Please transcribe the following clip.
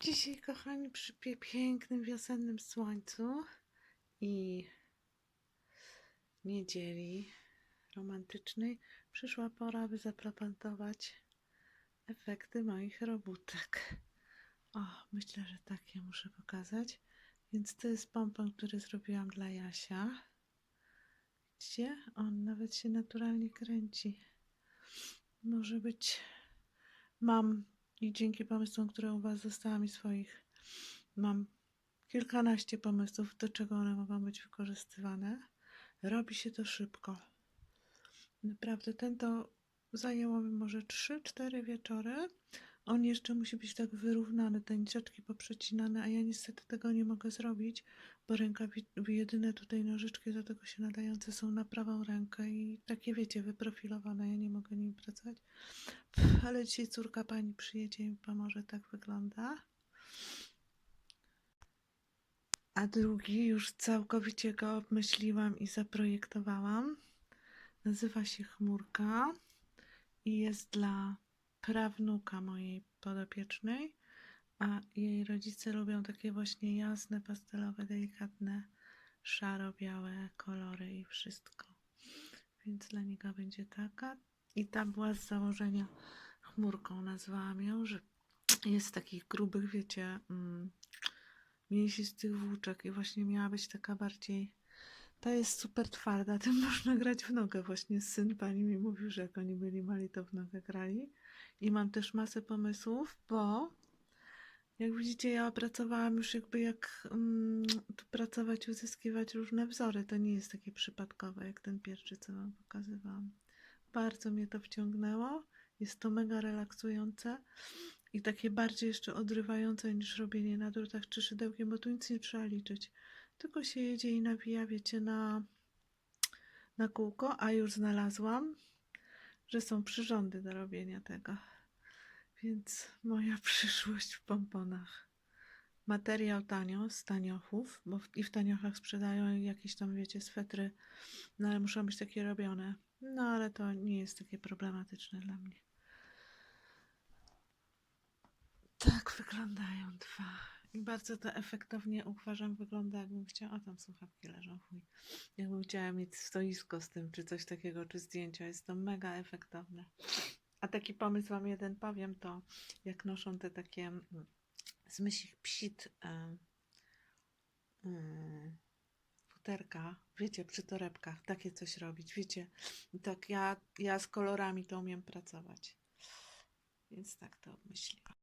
Dzisiaj, kochani, przy pięknym wiosennym słońcu i niedzieli romantycznej przyszła pora, by zaprezentować efekty moich robótek. O, myślę, że takie muszę pokazać. Więc to jest pompon, który zrobiłam dla Jasia. Widzicie? On nawet się naturalnie kręci. Może być. Mam i dzięki pomysłom, które u Was zostały mi swoich, mam kilkanaście pomysłów, do czego one mogą być wykorzystywane. Robi się to szybko. Naprawdę, ten to zajęło mi może 3-4 wieczory. On jeszcze musi być tak wyrównany, te niczeczki poprzecinane, a ja niestety tego nie mogę zrobić, bo rękawi jedyne tutaj nożyczki do tego się nadające są na prawą rękę i takie wiecie, wyprofilowane, ja nie mogę nim pracować. Ale dzisiaj córka pani przyjedzie i pomoże, tak wygląda. A drugi już całkowicie go obmyśliłam i zaprojektowałam. Nazywa się Chmurka i jest dla prawnuka mojej podopiecznej, a jej rodzice lubią takie właśnie jasne, pastelowe, delikatne, szaro-białe kolory i wszystko. Więc dla niego będzie taka. I ta była z założenia chmurką, nazwałam ją, że jest takich grubych, wiecie, mm, mięsistych włóczek i właśnie miała być taka bardziej ta jest super twarda, tym można grać w nogę. Właśnie syn pani mi mówił, że jak oni byli mali, to w nogę grali. I mam też masę pomysłów, bo jak widzicie, ja opracowałam już jakby jak mm, tu pracować, uzyskiwać różne wzory. To nie jest takie przypadkowe, jak ten pierwszy, co wam pokazywałam. Bardzo mnie to wciągnęło. Jest to mega relaksujące i takie bardziej jeszcze odrywające niż robienie na drutach czy szydełkiem, bo tu nic nie trzeba liczyć. Tylko się jedzie i nawija, wiecie, na, na kółko, a już znalazłam, że są przyrządy do robienia tego. Więc moja przyszłość w pomponach. Materiał tanio, z taniochów, bo w, i w taniochach sprzedają jakieś tam, wiecie, swetry, no ale muszą być takie robione. No ale to nie jest takie problematyczne dla mnie. Tak wyglądają dwa. Bardzo to efektownie uważam, wygląda jakbym chciała. O, tam słuchawki leżą, chuj. Jakbym chciała mieć stoisko z tym, czy coś takiego, czy zdjęcia. Jest to mega efektowne. A taki pomysł wam jeden powiem, to jak noszą te takie mm, z myślich psit em, mm, futerka, wiecie, przy torebkach, takie coś robić, wiecie. Tak ja, ja z kolorami to umiem pracować. Więc tak to obmyśliłam.